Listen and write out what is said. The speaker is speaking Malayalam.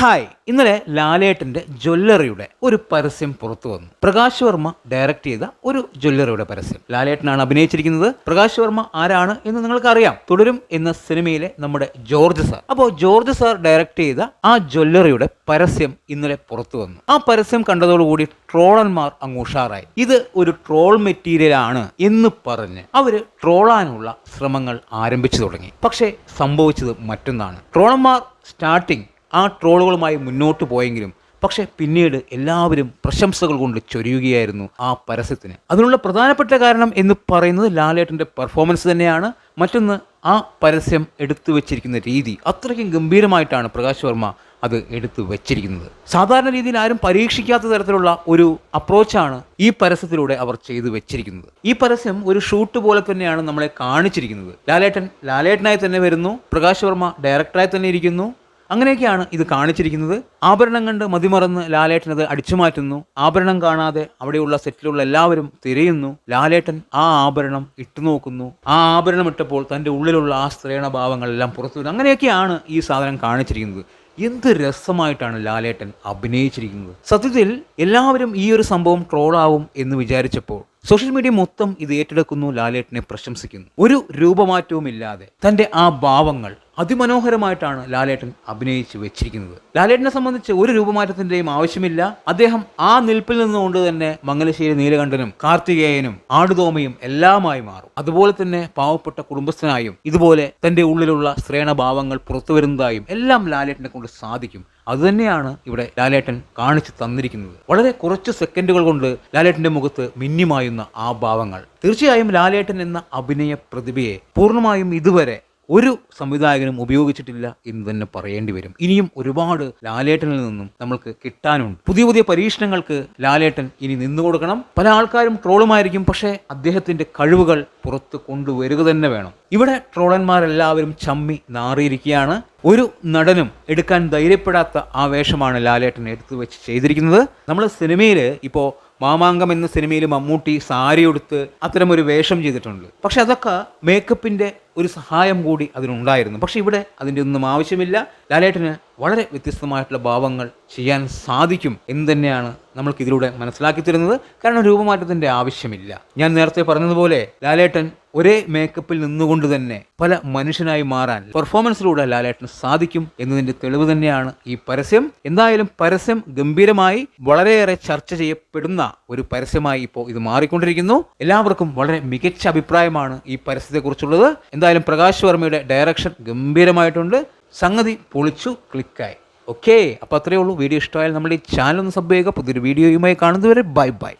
ഹായ്. ഇന്നലെ ലാലേട്ടന്റെ ജ്വല്ലറിയുടെ ഒരു പരസ്യം പുറത്തു വന്നു. പ്രകാശ് വർമ്മ ഡയറക്ട് ചെയ്ത ഒരു ജ്വല്ലറിയുടെ പരസ്യം. ലാലേട്ടനാണ് അഭിനയിച്ചിരിക്കുന്നത്. പ്രകാശ് വർമ്മ ആരാണ് എന്ന് നിങ്ങൾക്ക് അറിയാം തുടരും എന്ന സിനിമയിലെ നമ്മുടെ ജോർജ് സാർ. അപ്പോൾ ജോർജ് സാർ ഡയറക്ട് ചെയ്ത ആ ജ്വല്ലറിയുടെ പരസ്യം ഇന്നലെ പുറത്തു വന്നു. ആ പരസ്യം കണ്ടതോടുകൂടി ട്രോളന്മാർ അങ്ങ് ഉഷാറായി. ഇത് ഒരു ട്രോൾ മെറ്റീരിയൽ ആണ് എന്ന് പറഞ്ഞ് അവർ ട്രോളാനുള്ള ശ്രമങ്ങൾ ആരംഭിച്ചു തുടങ്ങി. പക്ഷേ സംഭവിച്ചത് മറ്റൊന്നാണ്. ട്രോളന്മാർ സ്റ്റാർട്ടിങ് ആ ട്രോളുകളുമായി മുന്നോട്ട് പോയെങ്കിലും പക്ഷേ പിന്നീട് എല്ലാവരും പ്രശംസകൾ കൊണ്ട് ചൊരിയുകയായിരുന്നു ആ പരസ്യത്തിന്. അതിനുള്ള പ്രധാനപ്പെട്ട കാരണം എന്ന് പറയുന്നത് ലാലേട്ടന്റെ പെർഫോമൻസ് തന്നെയാണ്. മറ്റൊന്ന് ആ പരസ്യം എടുത്തു വെച്ചിരിക്കുന്ന രീതി. അത്രയ്ക്കും ഗംഭീരമായിട്ടാണ് പ്രകാശ് വർമ്മ അത് എടുത്തു വെച്ചിരിക്കുന്നത്. സാധാരണ രീതിയിൽ ആരും പരീക്ഷിക്കാത്ത തരത്തിലുള്ള ഒരു അപ്രോച്ചാണ് ഈ പരസ്യത്തിലൂടെ അവർ ചെയ്തു വെച്ചിരിക്കുന്നത്. ഈ പരസ്യം ഒരു ഷൂട്ട് പോലെ തന്നെയാണ് നമ്മളെ കാണിച്ചിരിക്കുന്നത്. ലാലേട്ടൻ ലാലേട്ടനായി തന്നെ വരുന്നു. പ്രകാശ് വർമ്മ ഡയറക്ടറായി തന്നെ ഇരിക്കുന്നു. അങ്ങനെയൊക്കെയാണ് ഇത് കാണിച്ചിരിക്കുന്നത്. ആഭരണം കണ്ട് മതിമറന്ന് ലാലേട്ടനത് അടിച്ചു മാറ്റുന്നു ആഭരണം കാണാതെ അവിടെയുള്ള സെറ്റിലുള്ള എല്ലാവരും തിരയുന്നു. ലാലേട്ടൻ ആ ആഭരണം ഇട്ടു നോക്കുന്നു. ആ ആഭരണം ഇട്ടപ്പോൾ തന്റെ ഉള്ളിലുള്ള ആ സ്ത്രീണഭാവങ്ങളെല്ലാം പുറത്തു വരുന്നു. അങ്ങനെയൊക്കെയാണ് ഈ സാധനം കാണിച്ചിരിക്കുന്നത്. എന്ത് രസമായിട്ടാണ് ലാലേട്ടൻ അഭിനയിച്ചിരിക്കുന്നത്. സത്യത്തിൽ എല്ലാവരും ഈ ഒരു സംഭവം ട്രോളാവും എന്ന് വിചാരിച്ചപ്പോൾ സോഷ്യൽ മീഡിയ മൊത്തം ഇത് ഏറ്റെടുക്കുന്നു ലാലേട്ടനെ പ്രശംസിക്കുന്നു. ഒരു രൂപമാറ്റവും ഇല്ലാതെ തന്റെ ആ ഭാവങ്ങൾ അതിമനോഹരമായിട്ടാണ് ലാലേട്ടൻ അഭിനയിച്ച് വെച്ചിരിക്കുന്നത്. ലാലേട്ടനെ സംബന്ധിച്ച് ഒരു രൂപമാറ്റത്തിന്റെയും ആവശ്യമില്ല. അദ്ദേഹം ആ നിൽപ്പിൽ നിന്നുകൊണ്ട് തന്നെ മംഗലശ്ശേരി നീലകണ്ഠനും കാർത്തികേയനും ആടുതോമയും എല്ലാമായി മാറും. അതുപോലെ തന്നെ പാവപ്പെട്ട കുടുംബസ്ഥനായും ഇതുപോലെ തന്റെ ഉള്ളിലുള്ള ശ്രേണഭാവങ്ങൾ പുറത്തു വരുന്നതായും എല്ലാം ലാലേട്ടനെ കൊണ്ട് സാധിക്കും. അതുതന്നെയാണ് ഇവിടെ ലാലേട്ടൻ കാണിച്ചു തന്നിരിക്കുന്നത്. വളരെ കുറച്ച് സെക്കൻഡുകൾ കൊണ്ട് ലാലേട്ടന്റെ മുഖത്ത് മിന്നിമായുന്ന ആ ഭാവങ്ങൾ. തീർച്ചയായും ലാലേട്ടൻ എന്ന അഭിനയ പ്രതിഭയെ പൂർണമായും ഇതുവരെ ഒരു സംവിധായകനും ഉപയോഗിച്ചിട്ടില്ല എന്ന് തന്നെ പറയേണ്ടി വരും. ഇനിയും ഒരുപാട് ലാലേട്ടനിൽ നിന്നും നമ്മൾക്ക് കിട്ടാനുണ്ട്. പുതിയ പുതിയ പരീക്ഷണങ്ങൾക്ക് ലാലേട്ടൻ ഇനി നിന്നു കൊടുക്കണം. പല ആൾക്കാരും ട്രോളുമായിരിക്കും പക്ഷേ അദ്ദേഹത്തിന്റെ കഴിവുകൾ പുറത്ത് കൊണ്ടുവരിക തന്നെ വേണം. ഇവിടെ ട്രോളന്മാരെല്ലാവരും ചമ്മി നാറിയിരിക്കുകയാണ്. ഒരു നടനും എടുക്കാൻ ധൈര്യപ്പെടാത്ത ആ വേഷമാണ് ലാലേട്ടൻ എടുത്തു വെച്ച് ചെയ്തിരിക്കുന്നത്. നമ്മൾ സിനിമയിൽ ഇപ്പോൾ മാമാങ്കം എന്ന സിനിമയിൽ മമ്മൂട്ടി സാരി ഉടുത്ത് അത്തരമൊരു വേഷം ചെയ്തിട്ടുണ്ട്. പക്ഷെ അതൊക്കെ മേക്കപ്പിന്റെ ഒരു സഹായം കൂടി അതിനുണ്ടായിരുന്നു. പക്ഷെ ഇവിടെ അതിന്റെ ഒന്നും ആവശ്യമില്ല. ലാലേട്ടന് വളരെ വ്യത്യസ്തമായിട്ടുള്ള ഭാവങ്ങൾ ചെയ്യാൻ സാധിക്കും എന്ന് തന്നെയാണ് നമ്മൾക്ക് ഇതിലൂടെ മനസ്സിലാക്കി തരുന്നത്. കാരണം രൂപമാറ്റത്തിന്റെ ആവശ്യമില്ല. ഞാൻ നേരത്തെ പറഞ്ഞതുപോലെ ലാലേട്ടൻ ഒരേ മേക്കപ്പിൽ നിന്നുകൊണ്ട് തന്നെ പല മനുഷ്യനായി മാറാൻ പെർഫോമൻസിലൂടെ ലാലേട്ടന് സാധിക്കും എന്നതിന്റെ തെളിവ് തന്നെയാണ് ഈ പരസ്യം. എന്തായാലും പരസ്യം ഗംഭീരമായി വളരെയേറെ ചർച്ച ചെയ്യപ്പെടുന്ന ഒരു പരസ്യമായി ഇപ്പോൾ ഇത് മാറിക്കൊണ്ടിരിക്കുന്നു. എല്ലാവർക്കും വളരെ മികച്ച അഭിപ്രായമാണ് ഈ പരസ്യത്തെക്കുറിച്ചുള്ളത്. എന്തായാലും പ്രകാശ് വർമ്മയുടെ ഡയറക്ഷൻ ഗംഭീരമായിട്ടുണ്ട്. സംഗതി പൊളിച്ചു ക്ലിക്കായി ഓക്കെ അപ്പോൾ അത്രയേ ഉള്ളൂ. വീഡിയോ ഇഷ്ടമായാൽ നമ്മുടെ ഈ ചാനൽ ഒന്ന് സബ് ചെയ്യുക. പുതിയൊരു വീഡിയോയുമായി കാണുന്നതുവരെ ബൈ ബൈ